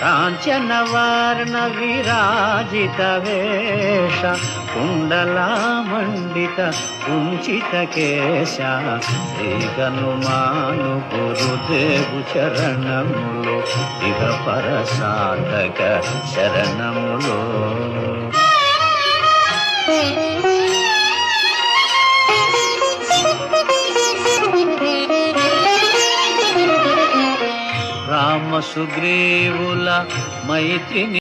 కాంచనవర్ణ విరాజిత వేష కుండలామండిత కుంచిత కేశ శ్రీకనుమాను గురుదేవు చరణములు ఇహ పరసాధక you. Hmm. Rama సుగ్రీవుల మైత్రిని